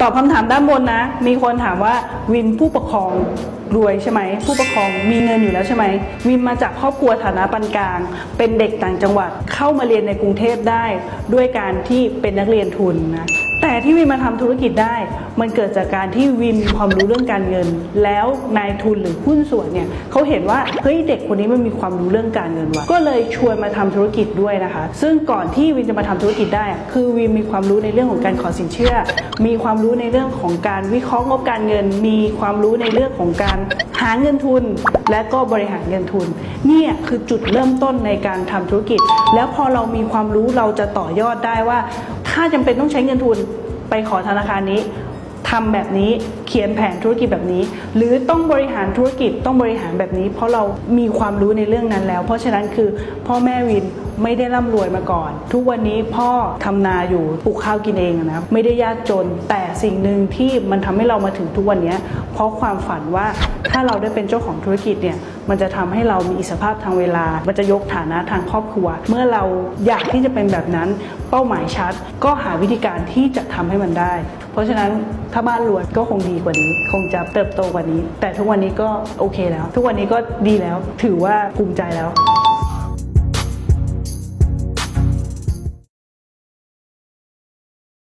ตอบคำถามด้านบนนะ มีคนถามว่าวินผู้ปกครองรวยใช่ไหม ผู้ปกครองมีเงินอยู่แล้วใช่ไหม วินมาจากครอบครัวฐานะปานกลาง เป็นเด็กต่างจังหวัดเข้ามาเรียนในกรุงเทพได้ ด้วยการที่เป็นนักเรียนทุนนะ แต่ที่วินมาทำธุรกิจได้ มันเกิดจากการที่วินมีความรู้เรื่องการเงิน แล้วนายทุนหรือหุ้นส่วนเนี่ยเขาเห็นว่าเฮ้ยเด็กคนนี้มันมีความรู้เรื่องการเงินว่ะก็เลยชวนมาทำธุรกิจด้วยนะคะ ซึ่งก่อนที่วินจะมาทำธุรกิจได้ คือวินมีความรู้ในเรื่องของการขอสินเชื่อ มีความรู้ในเรื่องของการวิเคราะห์งบการเงิน มีความรู้ในเรื่องของการหาเงินทุน และก็บริหารเงินทุนเนี่ยคือจุดเริ่มต้นในการทำธุรกิจ แล้วพอเรามีความรู้เราจะต่อยอดได้ว่า ถ้าจำเป็นต้องใช้เงินทุน ไปขอธนาคารนี้ทำแบบนี้เขียนแผนธุรกิจแบบนี้ หรือต้องบริหารธุรกิจต้องบริหารแบบนี้ เพราะเรามีความรู้ในเรื่องนั้นแล้ว เพราะฉะนั้นคือพ่อแม่วิน ไม่ได้ร่ำรวยมาก่อน ทุกวันนี้พ่อทำนาอยู่ปลูกข้าวกินเองนะไม่ได้ยากจน แต่สิ่งหนึ่งที่มันทำให้เรามาถึงทุกวันนี้เพราะความฝันว่าถ้าเราได้เป็นเจ้าของธุรกิจเนี่ยมันจะทำให้เรามีอิสรภาพทางเวลา มันจะยกฐานะทางครอบครัว เมื่อเราอยากที่จะเป็นแบบนั้น เป้าหมายชัด ก็หาวิธีการที่จะทำให้มันได้ เพราะฉะนั้นถ้าบ้านรวยก็คงดีกว่านี้ คงจะเติบโตกว่านี้ แต่ทุกวันนี้ก็โอเคแล้ว ทุกวันนี้ก็ดีแล้ว ถือว่าภูมิใจแล้ว